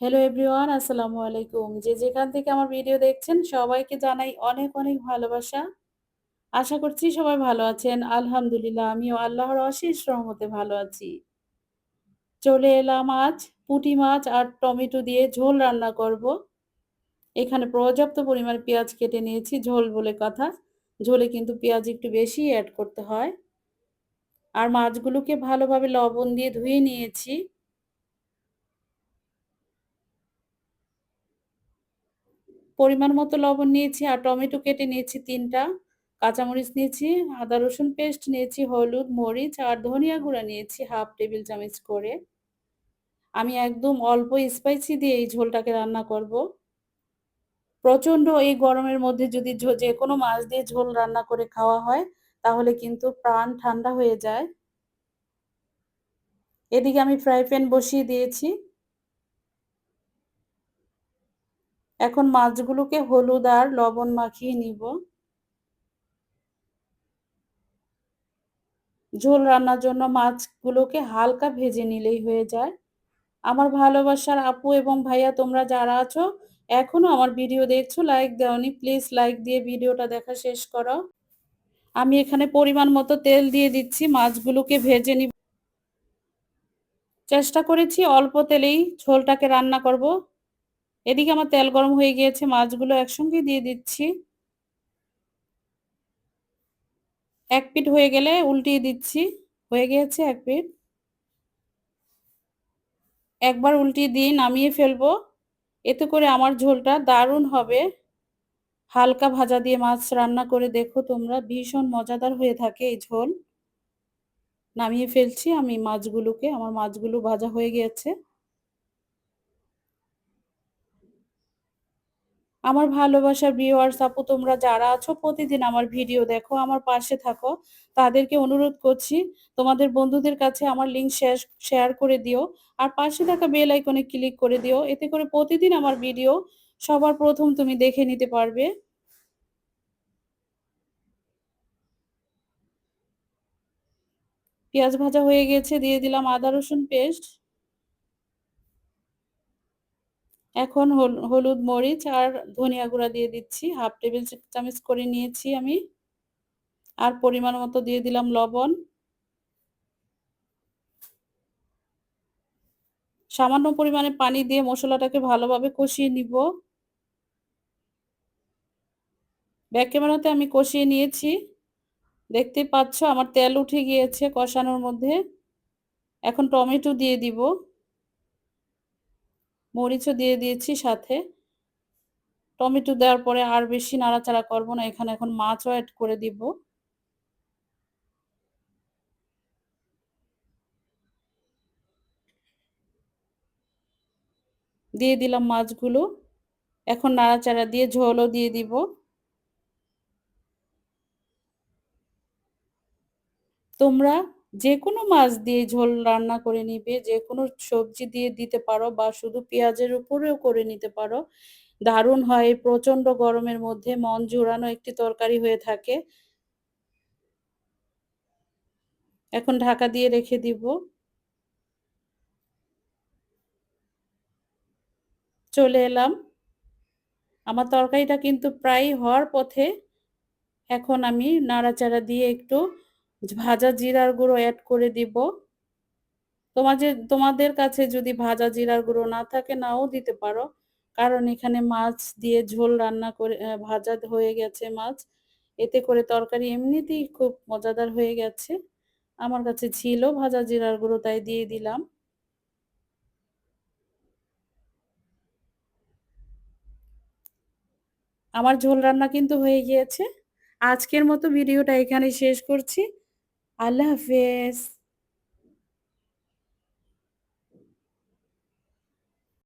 Hello everyone আসসালামু আলাইকুম। যে যেখান থেকে আমার ভিডিও দেখছেন, সবাইকে জানাই অনেক অনেক ভালোবাসা। আশা করছি সবাই ভালো আছেন। আলহামদুলিল্লাহ, আমিও আল্লাহর অশেষ রহমতে ভালো আছি। চলে এলাম আজ পুঁটি মাছ আর টমেটো দিয়ে ঝোল রান্না করব। এখানে পর্যাপ্ত পরিমাণ পেঁয়াজ কেটে নিয়েছি, ঝোল বলে কথা। ঝোলে কিন্তু পেঁয়াজ একটু বেশি অ্যাড করতে হয়। আর মাছগুলোকে ভালোভাবে লবণ দিয়ে ধুয়ে নিয়েছি। পরিমাণ মতো লবণ নিয়েছি আর টমেটো কেটে নিয়েছি তিনটা, কাঁচামরিচ নিয়েছি, আদা রসুন পেস্ট নিয়েছি, হলুদ, মরিচ আর ধনিয়া গুঁড়া নিয়েছি হাফ টেবিল চামচ করে। আমি একদম অল্প স্পাইসি দিয়ে এই ঝোলটাকে রান্না করব। প্রচণ্ড এই গরমের মধ্যে যদি যে কোনো মাছ দিয়ে ঝোল রান্না করে খাওয়া হয়, তাহলে কিন্তু প্রাণ ঠান্ডা হয়ে যায়। এদিকে আমি ফ্রাই প্যান বসিয়ে দিয়েছি। এখন মাছগুলোকে হলুদ আর লবণ মাখিয়ে নিব। ঝোল রান্নার জন্য মাছগুলোকে হালকা ভেজে নিলেই হয়ে যায়। আমার ভালোবাসার আপু এবং ভাইয়া তোমরা যারা আছো, এখনও আমার ভিডিও দেখছ, লাইক দেওনি, প্লিজ লাইক দিয়ে ভিডিওটা দেখা শেষ করো। আমি এখানে পরিমাণ মতো তেল দিয়ে দিচ্ছি, মাছগুলোকে ভেজে নিব। চেষ্টা করেছি অল্প তেলেই ঝোলটাকে রান্না করব। এদিকে আমার তেল গরম হয়ে গিয়েছে, মাছগুলো একসঙ্গে দিয়ে দিচ্ছি। এক পিঠ হয়ে গেলে উল্টিয়ে দিচ্ছি, হয়ে গিয়েছে এক পিঠ একবার উল্টিয়ে দিয়ে নামিয়ে ফেলব, এতে করে আমার ঝোলটা দারুণ হবে। হালকা ভাজা দিয়ে মাছ রান্না করে দেখো তোমরা, ভীষণ মজাদার হয়ে থাকে এই ঝোল। নামিয়ে ফেলছি আমি মাছগুলোকে, আমার মাছগুলো ভাজা হয়ে গিয়েছে। আমার ভালোবাসার ভিউয়ার্স আপু, তোমরা যারা আছো, প্রতিদিন আমার ভিডিও দেখো, আমার পাশে থাকো। তাদেরকে অনুরোধ করছি, তোমাদের বন্ধুদের কাছে আমার লিঙ্ক শেয়ার শেয়ার করে দিও। আর পাশে থাকা বেল আইকনে ক্লিক করে দিও। এতে করে প্রতিদিন আমার ভিডিও সবার প্রথম তুমি দেখে নিতে পারবে। পেঁয়াজ ভাজা হয়ে গেছে, দিয়ে দিলাম আদা রসুন পেস্ট এখন হলুদ মরিচ আর ধনিয়া গুঁড়া দিয়ে দিচ্ছি। হাফ টেবিল চামচ করে নিয়েছি আমি। আর পরিমাণ মতো দিয়ে দিলাম লবণ। সামান্য পরিমাণে পানি দিয়ে মশলাটাকে ভালোভাবে কষিয়ে নিব। ব্যাক ক্যামেরাতে আমি কষিয়ে নিয়েছি। দেখতে পাচ্ছ আমার তেল উঠে গিয়েছে কষানোর মধ্যে। এখন টমেটো দিয়ে দিব। মরিচও দিয়ে দিয়েছি সাথে। টমেটো দেওয়ার পরে আর বেশি নাড়াচাড়া করব না, এখানে এখন মাছও অ্যাড করে দিব। দিয়ে দিলাম মাছগুলো, এখন নাড়াচাড়া দিয়ে ঝোলও দিয়ে দিব। তোমরা যে কোনো মাছ দিয়ে ঝোল রান্না করে নিবে যে কোনো সবজি দিয়ে দিতে পারো বা শুধু পেঁয়াজের উপরেও করে নিতে পারো। দারুণ হয়, প্রচণ্ড গরমের মধ্যে মন জোড়ানো একটি তরকারি হয়ে থাকে। এখন ঢাকা দিয়ে রেখে দিব। চলে এলাম। আমার তরকারিটা কিন্তু প্রায় হওয়ার পথে এখন আমি নাড়াচাড়া দিয়ে একটু ভাজা জিরার গুঁড়ো অ্যাড করে দিব। তোমাদের তোমাদের কাছে যদি ভাজা জিরার গুঁড়ো না থাকে, নাও দিতে পারো। কারণ এখানে মাছ দিয়ে ঝোল রান্না করে ভাজা হয়ে গেছে মাছ। এতে করে তরকারি এমনিতেই খুব মজাদার হয়ে গেছে। আমার কাছে ছিল ভাজা জিরার গুঁড়ো, তাই দিয়ে দিলাম। আমার ঝোল রান্না কিন্তু হয়ে গিয়েছে। আজকের মতো ভিডিওটা এখানে শেষ করছি। আল্লাহ হাফেজ